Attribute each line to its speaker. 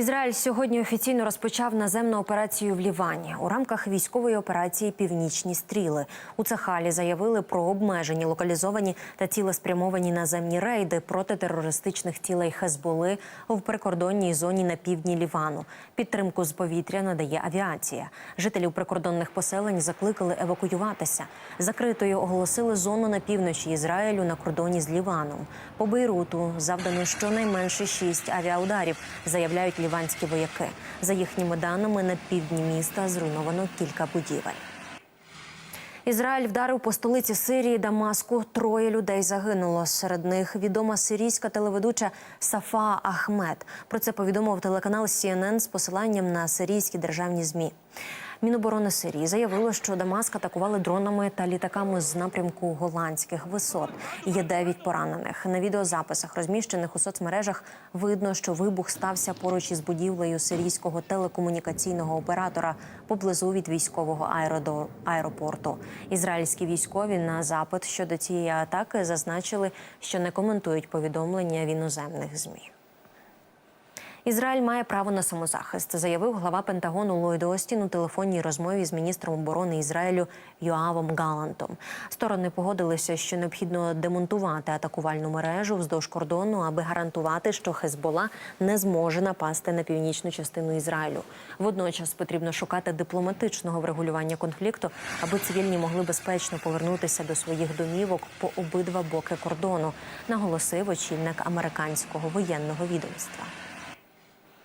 Speaker 1: Ізраїль сьогодні офіційно розпочав наземну операцію в Лівані у рамках військової операції Північні стріли. У Цахалі заявили про обмежені локалізовані та цілеспрямовані наземні рейди проти терористичних цілей Хезболи в прикордонній зоні на півдні Лівану. Підтримку з повітря надає авіація. Жителів прикордонних поселень закликали евакуюватися. Закритою оголосили зону на півночі Ізраїлю на кордоні з Ліваном. По Бейруту завдано щонайменше шість авіаударів, заявляють ліванські вояки. За їхніми даними, на півдні міста зруйновано кілька будівель. Ізраїль вдарив по столиці Сирії Дамаску. Троє людей загинуло. Серед них відома сирійська телеведуча Сафа Ахмед. Про це повідомив телеканал CNN з посиланням на сирійські державні змі. Міноборони Сирії заявило, що Дамаск атакували дронами та літаками з напрямку голландських висот. Є дев'ять поранених. На відеозаписах, розміщених у соцмережах, видно, що вибух стався поруч із будівлею сирійського телекомунікаційного оператора поблизу від військового аеродо- аеропорту. Ізраїльські військові на запит щодо цієї атаки зазначили, що не коментують повідомлення в іноземних змі. Ізраїль має право на самозахист, заявив глава Пентагону Ллойд Остін у телефонній розмові з міністром оборони Ізраїлю Йоавом Галантом. Сторони погодилися, що необхідно демонтувати атакувальну мережу вздовж кордону, аби гарантувати, що Хезбола не зможе напасти на північну частину Ізраїлю. Водночас потрібно шукати дипломатичного врегулювання конфлікту, аби цивільні могли безпечно повернутися до своїх домівок по обидва боки кордону, наголосив очільник американського воєнного відомства.